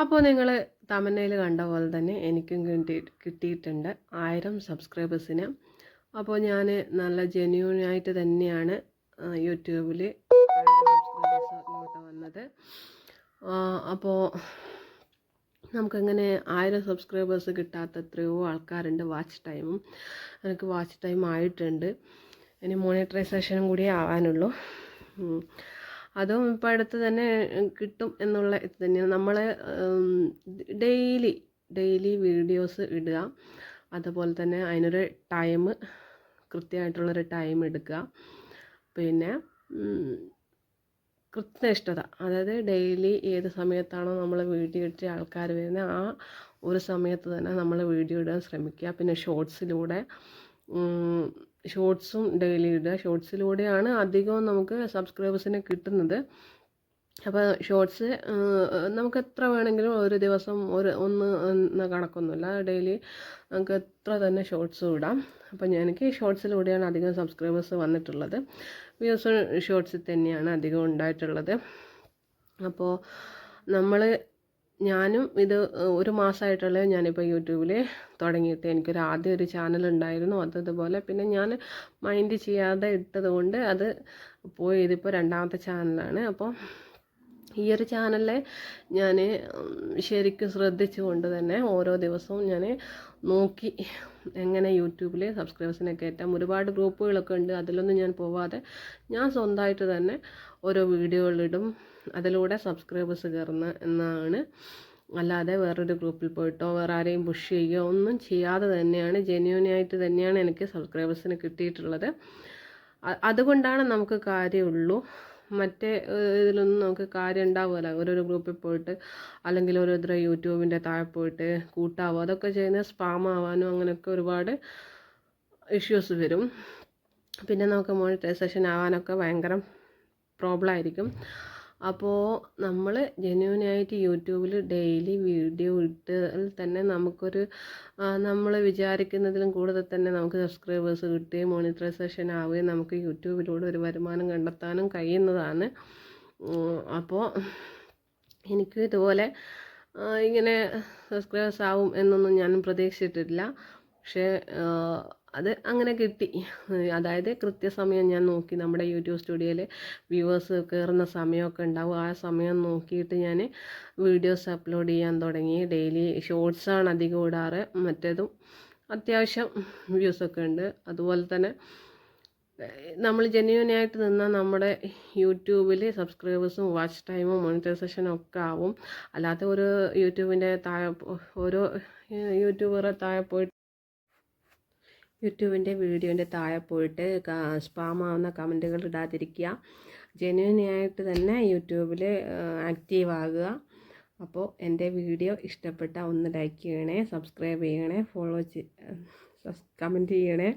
അപ്പോൾ നിങ്ങൾ തമന്നയിൽ കണ്ട പോലെ തന്നെ എനിക്കും കിട്ടി കിട്ടിയിട്ടുണ്ട്. ആയിരം സബ്സ്ക്രൈബേഴ്സിന്. അപ്പോൾ ഞാൻ നല്ല ജെന്യൂനായിട്ട് തന്നെയാണ് യൂട്യൂബിൽ സബ്സ്ക്രൈബേഴ്സിലോട്ട് വന്നത്. അപ്പോൾ നമുക്കങ്ങനെ ആയിരം സബ്സ്ക്രൈബേഴ്സ് കിട്ടാത്ത എത്രയോ ആൾക്കാരുണ്ട് വാച്ച് ടൈമും. എനിക്ക് വാച്ച് ടൈം ആയിട്ടുണ്ട്. ഇനി മോണിറ്ററൈസേഷനും കൂടി ആവാനുള്ളൂ. അതും ഇപ്പം അടുത്ത് തന്നെ കിട്ടും എന്നുള്ള ഇത് തന്നെയാണ്. നമ്മൾ ഡെയിലി ഡെയിലി വീഡിയോസ് ഇടുക. അതുപോലെ തന്നെ അതിനൊരു ടൈം കൃത്യമായിട്ടുള്ളൊരു ടൈം എടുക്കുക. പിന്നെ കൃത്യനിഷ്ഠത. അതായത് ഡെയിലി ഏത് സമയത്താണോ നമ്മൾ വീഡിയോ ഇട്ട് ആൾക്കാർ വരുന്നത് ആ ഒരു സമയത്ത് തന്നെ നമ്മൾ വീഡിയോ ഇടാൻ ശ്രമിക്കുക. പിന്നെ ഷോർട്സിലൂടെ ഷോർട്സും ഡെയിലി ഇടുക. ഷോർട്സിലൂടെയാണ് അധികവും നമുക്ക് സബ്സ്ക്രൈബേഴ്സിനെ കിട്ടുന്നത്. അപ്പോൾ ഷോർട്സ് നമുക്ക് എത്ര വേണമെങ്കിലും ഒരു ദിവസം ഒരു ഒന്ന് എന്ന കണക്കൊന്നുമില്ല. ഡെയിലി നമുക്ക് എത്ര തന്നെ ഷോർട്സ് ഇടാം. അപ്പോൾ എനിക്ക് ഷോർട്സിലൂടെയാണ് അധികം സബ്സ്ക്രൈബേഴ്സ് വന്നിട്ടുള്ളത്. വ്യൂസ് ഷോർട്സിൽ തന്നെയാണ് അധികം ഉണ്ടായിട്ടുള്ളത്. അപ്പോൾ നമ്മൾ ഞാനും ഇത് ഒരു മാസമായിട്ടുള്ള ഞാനിപ്പോൾ യൂട്യൂബിൽ തുടങ്ങിയിട്ട് എനിക്കൊരു ആദ്യം ഒരു ചാനൽ ഉണ്ടായിരുന്നു അത് ഇതുപോലെ. പിന്നെ ഞാൻ മൈൻഡ് ചെയ്യാതെ ഇട്ടതുകൊണ്ട് അത് പോയി ഇതിപ്പോൾ രണ്ടാമത്തെ ചാനലാണ് അപ്പോൾ ഈ ഒരു ചാനലിൽ ഞാൻ ശരിക്കും ശ്രദ്ധിച്ചുകൊണ്ട് തന്നെ ഓരോ ദിവസവും ഞാൻ നോക്കി എങ്ങനെ യൂട്യൂബിൽ സബ്സ്ക്രൈബേഴ്സിനെ കയറ്റാം. ഒരുപാട് ഗ്രൂപ്പുകളൊക്കെ ഉണ്ട് അതിലൊന്നും ഞാൻ പോവാതെ ഞാൻ സ്വന്തമായിട്ട് തന്നെ ഓരോ വീഡിയോകളിടും. അതിലൂടെ സബ്സ്ക്രൈബേഴ്സ് കയറുന്ന എന്നാണ്. അല്ലാതെ വേറൊരു ഗ്രൂപ്പിൽ പോയിട്ടോ വേറെ ആരെയും പുഷ് ചെയ്യുകയോ ഒന്നും ചെയ്യാതെ തന്നെയാണ് ജെന്യൂനായിട്ട് തന്നെയാണ് എനിക്ക് സബ്സ്ക്രൈബേഴ്സിന് കിട്ടിയിട്ടുള്ളത്. അതുകൊണ്ടാണ് നമുക്ക് കാര്യമുള്ളൂ. മറ്റേ ഇതിലൊന്നും നമുക്ക് കാര്യം ഉണ്ടാവുമല്ല ഓരോരോ ഗ്രൂപ്പിൽ പോയിട്ട് അല്ലെങ്കിൽ ഓരോരുത്തരെ യൂട്യൂബിന്റെ താഴെ പോയിട്ട് കൂട്ടാവോ? അതൊക്കെ ചെയ്യുന്ന സ്പാം ആവാനും അങ്ങനെയൊക്കെ ഒരുപാട് ഇഷ്യൂസ് വരും. പിന്നെ നമുക്ക് മോണിറ്റൈസേഷൻ ആവാനൊക്കെ ഭയങ്കര പ്രോബ്ലം ആയിരിക്കും. അപ്പോൾ നമ്മൾ ജെന്യൂനായിട്ട് യൂട്യൂബിൽ ഡെയിലി വീഡിയോ ഇട്ടാൽ തന്നെ നമുക്കൊരു നമ്മൾ വിചാരിക്കുന്നതിലും കൂടുതൽ തന്നെ നമുക്ക് സബ്സ്ക്രൈബേഴ്സ് കിട്ടുകയും മോണിറ്ററൈസേഷൻ ആവുകയും നമുക്ക് യൂട്യൂബിലൂടെ ഒരു വരുമാനം കണ്ടെത്താനും കഴിയുന്നതാണ്. അപ്പോൾ എനിക്കും ഇതുപോലെ ഇങ്ങനെ സബ്സ്ക്രൈബേഴ്സ് ആവും എന്നൊന്നും ഞാൻ പ്രതീക്ഷിച്ചിട്ടില്ല. പക്ഷേ അത് അങ്ങനെ കിട്ടി. അതായത് കൃത്യസമയം ഞാൻ നോക്കി നമ്മുടെ യൂട്യൂബ് സ്റ്റുഡിയോയിൽ വ്യൂവേഴ്സ് കയറുന്ന സമയമൊക്കെ ഉണ്ടാവും. ആ സമയം നോക്കിയിട്ട് ഞാൻ വീഡിയോസ് അപ്ലോഡ് ചെയ്യാൻ തുടങ്ങി. ഡെയിലി ഷോർട്സാണ് അധികം ഇടാറ്. മറ്റേതും അത്യാവശ്യം വ്യൂസൊക്കെ ഉണ്ട്. അതുപോലെ തന്നെ നമ്മൾ ജെന്യൂനായിട്ട് നിന്നാൽ നമ്മുടെ യൂട്യൂബിൽ സബ്സ്ക്രൈബേഴ്സും വാച്ച് ടൈമും മോണിറ്റൈസേഷനും ഒക്കെ ആവും. അല്ലാത്ത ഒരു യൂട്യൂബിന്റെ താഴെ ഓരോ യൂട്യൂബറെ താഴെ പോയിട്ട് യൂട്യൂബിന്റെ വീഡിയോന്റെ താഴെ പോയിട്ട് സ്പാമാവുന്ന കമന്റുകൾ ഇടാതിരിക്കുക. ജെന്യൂനായിട്ട് തന്നെ യൂട്യൂബിൽ ആക്റ്റീവ് ആകുക അപ്പോൾ എന്റെ വീഡിയോ ഇഷ്ടപ്പെട്ട ഒന്ന് ലൈക്ക് ചെയ്യണേ സബ്സ്ക്രൈബ് ചെയ്യണേ ഫോളോ കമന്റ് ചെയ്യണേ.